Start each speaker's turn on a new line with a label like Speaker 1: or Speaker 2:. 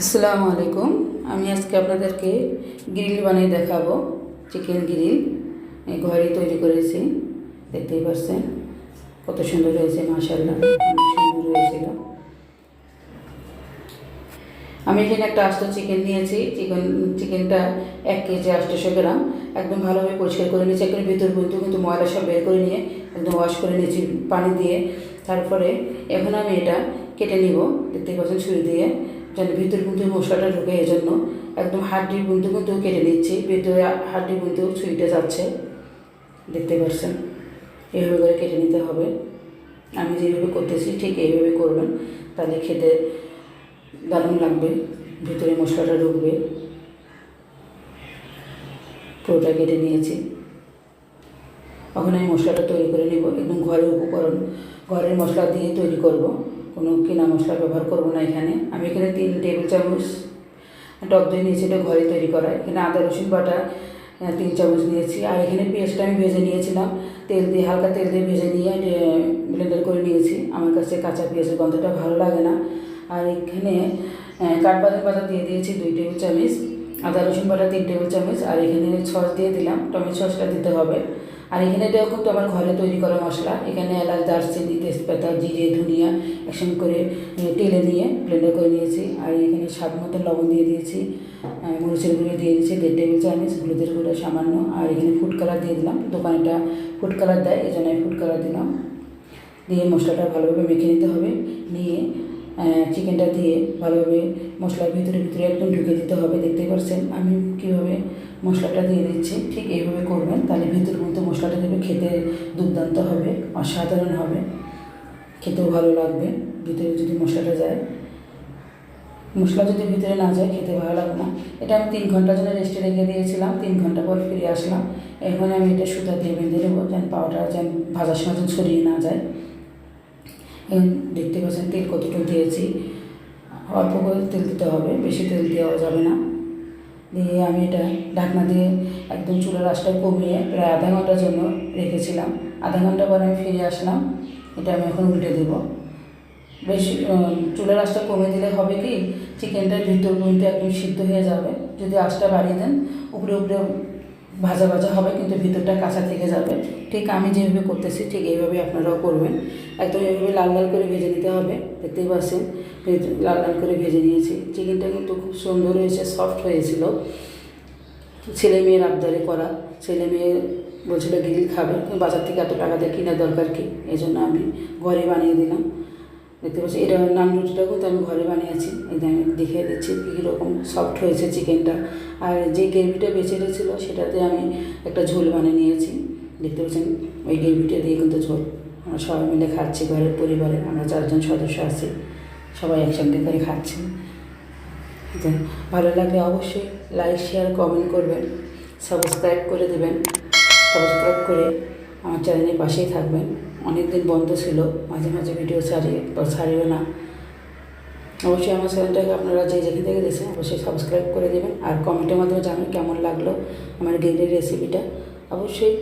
Speaker 1: আসসালামু আলাইকুম। আমি আজকে আপনাদেরকে গ্রিল বানিয়ে দেখাবো। Chicken grill. ঘরেই তৈরি করেছি। দেখতেই পাচ্ছেন কত সুন্দর হয়েছে মাশাল্লাহ অনেক সুন্দর হয়েছিল। আমি এখানে একটা আস্ত চিকেন নিয়েছি। চিকেন, চিকেনটা এক কেজি আটশোশো গ্রাম। একদম ভালোভাবে পরিষ্কার করে নিয়েছি। একদম ভিতর পর্যন্ত কিন্তু ময়লা সব বের করে নিয়ে একদম ওয়াশ করে নিয়েছি পানি দিয়ে। তারপরে এখন আমি এটা কেটে নিব। দেখতেই পাচ্ছেন ছুরি দিয়ে। যেন ভিতর কিন্তু মশলাটা ঢুকে এই জন্য একদম হাড্ডি বুনতে কিন্তু কেটে নিচ্ছি, ভিতরে হাড্ডি বুনতেও ছুরিটা যাচ্ছে। দেখতে পাচ্ছেন? এইভাবে করে কেটে নিতে হবে। আমি যেভাবে করতেছি ঠিক এইভাবে করবেন, তাহলে খেতে দারুণ লাগবে, ভিতরে মশলাটা ঢুকবে। পুরোটা কেটে নিয়েছি। এখন আমি মশলাটা তৈরি করে নেব, একদম ঘরের উপকরণ, ঘরের মশলা দিয়ে তৈরি করব। কোনো কেনা মশলা ব্যবহার করব না এখানে। আমি এখানে তিন টেবিল চামচ টক দই নিয়েছি, এটা ঘরে তৈরি করা। এখানে আদা, রসুন বাটা তিন চামচ নিয়েছি। আর এখানে পেঁয়াজটা আমি ভেজে নিয়েছিলাম। তেল দিয়ে, হালকা তেল দিয়ে ভেজে নিয়ে ব্লেন্ডার করে নিয়েছি। আমার কাছে কাঁচা পেঁয়াজের গন্ধটা ভালো লাগে না। আর এখানে কাঠবাদাম বাটা দিয়ে দিয়েছি, দুই টেবিল চামচ। আদা, রসুন বাটা, তিন টেবিল চামচ, আর এখানে সস দিয়ে দিলাম, টমেটো সসটা দিতে হবে। আর এখানে এটাও কিন্তু আমার ঘরে তৈরি করা মশলা। এখানে এলাচ, দারচিনি, তেজপাতা, জিরে, ধনিয়া একসঙ্গে করে টেলে নিয়ে ব্লেন্ডার করে নিয়েছি। আর এখানে স্বাদ মতো লবণ দিয়ে দিয়েছি। মরিচের গুঁড়ো দিয়ে দিয়েছি, দেড় টেবিল চামচ, হলুদের গুঁড়ো সামান্য। আর এখানে ফুড কালার দিয়ে দিলাম। দোকানেটা ফুড কালার দেয়, এই জন্য ফুড কালার দিলাম। দিয়ে মশলাটা ভালোভাবে মেখে নিতে হবে। নিয়ে চিকেনটা দিয়ে ভালোভাবে মশলার ভিতরে ভিতরে একদম ঢুকে দিতে হবে, দেখতেই পাচ্ছেন আমি কীভাবে মশলাটা দিয়ে দিচ্ছি? ঠিক এইভাবে করবেন, তাহলে ভিতর মধ্যে মশলাটা দেবে খেতে দুর্দান্ত হবে, অসাধারণ হবে। খেতেও ভালো লাগবে, ভিতরে যদি মশলাটা যায়। মশলা যদি ভিতরে না যায়, খেতে ভালো লাগবে না। এটা আমি তিন ঘণ্টার জন্য রেস্টে রেখে দিয়েছিলাম, তিন ঘণ্টা পর ফিরে আসলাম। এখন আমি এটা সুতা দিয়ে বেঁধে নেব, যেন পাউডার যেন ভাজার সময় যেন ছড়িয়ে না যায়। দেখতে পাচ্ছেন তেল কতটুকু দিয়েছি। অল্প করে তেল দিতে হবে, বেশি তেল দেওয়া যাবে না। দিয়ে আমি এটা ঢাকনা দিয়ে একদম চুলার আঁচটা কমিয়ে প্রায় আধা ঘণ্টার জন্য রেখেছিলাম। আধা ঘণ্টা পরে আমি ফিরে আসলাম, এটা আমি এখন উল্টে দেবো। বেশি চুলার আঁচটা কমে দিলে হবে কি চিকেনটার ভিতর পর্যন্ত একদম সিদ্ধ হয়ে যাবে। যদি আঁচটা বাড়িয়ে দেন, উপরে উপরে ভাজা ভাজা হবে, কিন্তু ভিতরটা কাঁচা থেকে যাবে। ঠিক আমি যেভাবে করতেছি, ঠিক এইভাবে আপনারাও করবেন। একদম এইভাবে লাল লাল করে ভেজে নিতে হবে, দেখতেই পাচ্ছেন। লাল লাল করে ভেজে নিয়েছি। চিকেনটা কিন্তু খুব সুন্দর হয়েছে সফট হয়েছিল। ছেলে মেয়ের আবদারে করা। ছেলে মেয়ে বলছিল, গ্রিল খাবে, বাজার থেকে এত টাকা দিয়ে কেনার দরকার কি? এই জন্য আমি ঘরে বানিয়ে দিলাম। দেখতে পাচ্ছি, এটা নান রুটিটা কিন্তু আমি ঘরে বানিয়েছি। এই যে আমি দেখিয়ে দিচ্ছি কী রকম সফট হয়েছে চিকেনটা আর যে গ্রেভিটা বেঁচে গেছিল, সেটাতে আমি একটা ঝোল বানিয়ে নিয়েছি। দেখতে পাচ্ছেন, ওই গ্রেভিটা দিয়ে কিন্তু ঝোল। আমরা সবাই মিলে খাচ্ছি, ঘরের পরিবারে, আমরা চারজন সদস্য আছি, সবাই একসঙ্গে করে খাচ্ছি। ভালো লাগলে অবশ্যই লাইক শেয়ার কমেন্ট করবেন সাবস্ক্রাইব করে দেবেন সাবস্ক্রাইব করে আমার চ্যানেলের পাশেই থাকবেন। অনেক দিন বন্ধ ছিল, মাঝে মাঝে ভিডিও ছাড়িয়ে বা ছাড়িও না। অবশ্যই আমার চ্যানেলটাকে আপনারা যে যেখান থেকে দেখছেন, অবশ্যই সাবস্ক্রাইব করে দেবেন। আর কমেন্টের মাধ্যমে জানাবেন কেমন লাগল আমার গ্রিলের রেসিপিটা অবশ্যই